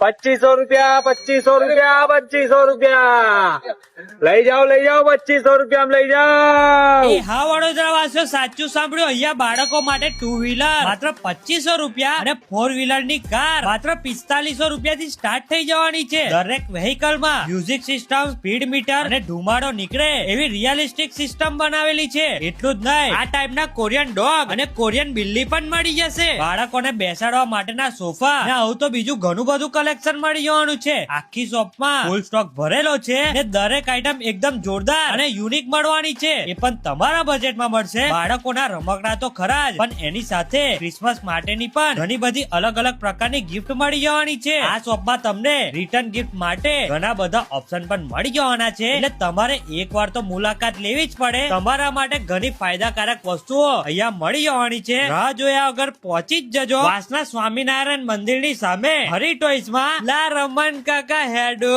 પચીસો રૂપિયા પચીસો રૂપિયા પચીસો રૂપિયા. લઈ જાઓ લઈ જાઓ, પચીસો રૂપિયા લઈ જાઓ. હા વડોદરા વાસીઓ, સાચું સાંભળ્યું? અહીંયા બાળકો માટે ટુ વ્હીલર માત્ર પચીસો રૂપિયા અને ફોર વ્હીલરની કાર. માત્ર પિસ્તાલીસો રૂપિયા થી સ્ટાર્ટ થઈ જવાની છે. દરેક વેહિકલમાં મ્યુઝિક સિસ્ટમ સ્પીડ મીટર અને ધુમાડો નીકળે. એવી રિયલિસ્ટિક સિસ્ટમ બનાવેલી છે. એટલું જ નહીં, આ ટાઈપ ના કોરિયન ડોગ અને કોરિયન બિલ્લી પણ મળી જશે. બાળકોને બેસાડવા માટેના સોફા અને આવું તો બીજું ઘણું બધું કલેક્શન મળી જવાનું છે. આખી શોપમાં ફૂલ સ્ટોક ભરેલો છે ને દરેક આઈટમ એકદમ જોરદાર અને યુનિક મળવાની છે. એ પણ તમારા બજેટમાં મળશે. બાળકોના રમકડા તો ખરા જ, પણ એની સાથે ક્રિસમસ માટેની પણ ઘણી બધી અલગ અલગ પ્રકારની ગિફ્ટ મળી જવાની છે. આ શોપમાં તમને રિટર્ન ગિફ્ટ માટે ઘણા બધા ઓપ્શન પણ મળી જવાના છે. એટલે તમારે એકવાર તો મુલાકાત લેવી જ પડે. તમારા માટે ઘણી ફાયદાકારક વસ્તુઓ અહીંયા મળી જવાની છે. રાહ જોયા વગર પહોંચી જ જજો. વાસના સ્વામિનારાયણ મંદિરની સામે હરી ટોઈસ માં. લા રમણ કાકા હેડો.